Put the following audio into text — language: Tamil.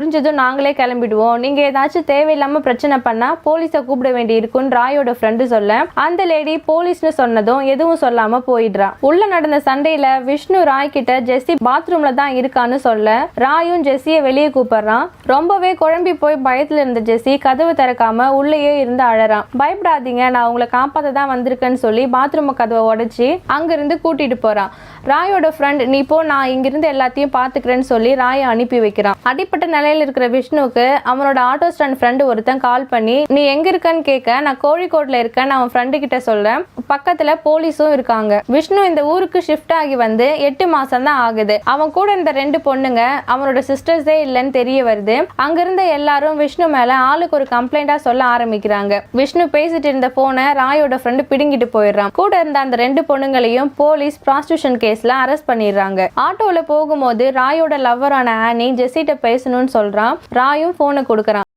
புரிஞ்சதும் நாங்களே கிளம்பிடுவோம். நீங்க ஏதாச்சும் தேவையில்லாம பிரச்சனை பண்ணா போலீஸை கூப்பிட வேண்டி இருக்கும்னு ராயோட ஃப்ரெண்டு சொல்ல அந்த லேடி போலீஸ்னு சொன்னதும் எதுவும் சொல்லாம போயிடுறா. உள்ள நடந்த சண்டையில விஷ்ணு ராய் கிட்ட ஜெஸ்ஸி பாத்ரூம்ல தான் இருக்கான்னு சொல்ல ராயும் ஜெஸ்ஸியை வெளியே கூப்பிடுறான். ரொம்பவே குழம்பி போய் பயத்துல இருந்த ஜெஸ்ஸி கதவு திறக்காம உள்ளேயே இருந்து அழறான். பயப்படாதீங்க நான் உங்களை காப்பாத்த தான் வந்திருக்கேன்னு சொல்லி பாத்ரூம் கதவை உடைச்சி அங்கிருந்து கூட்டிட்டு போறான். ராயோட ஃப்ரெண்ட் நீ போ நான் இங்கிருந்து எல்லாத்தையும் பாத்துக்கிறேன்னு சொல்லி ராயை அனுப்பி வைக்கிறான். அடிப்பட்ட நிலையில இருக்கிற விஷ்ணுவுக்கு அவனோட ஆட்டோ ஸ்டாண்ட் ஃப்ரெண்டு ஒருத்தன் கால் பண்ணி நீ எங்க இருக்கன்னு கேட்க நான் கோழிக்கோட்ல இருக்கேன்னு அவன் ஃப்ரெண்டு கிட்ட சொல்ல பக்கத்துல போலீஸும் இருக்காங்க. விஷ்ணு இந்த ஊருக்கு ஷிஃப்ட் ஆகி வந்து எட்டு மாசம் தான் ஆகுது. அவன் கூட இருந்த ரெண்டு பொண்ணுங்க அவனோட சிஸ்டர்ஸே இல்லைன்னு தெரிய வருது. அங்கிருந்த எல்லாரும் விஷ்ணு மேல ஆளுக்கு ஒரு கம்ப்ளைண்டா சொல்ல ஆரம்பிக்கிறாங்க. விஷ்ணு பேசிட்டு இருந்த போனை ராயோட ஃப்ரெண்டு பிடுங்கிட்டு போயிடுறான். கூட இருந்த அந்த ரெண்டு பொண்ணுங்களையும் போலீஸ் ப்ராஸ்டியூஷன் கேஸ்ல அரெஸ்ட் பண்ணிடுறாங்க. ஆட்டோல போகும்போது ராயோட லவ்வரான ஆனி ஜெசிட்ட பேசணும்னு சொல்றான். ராயும் போனை கொடுக்கறான்.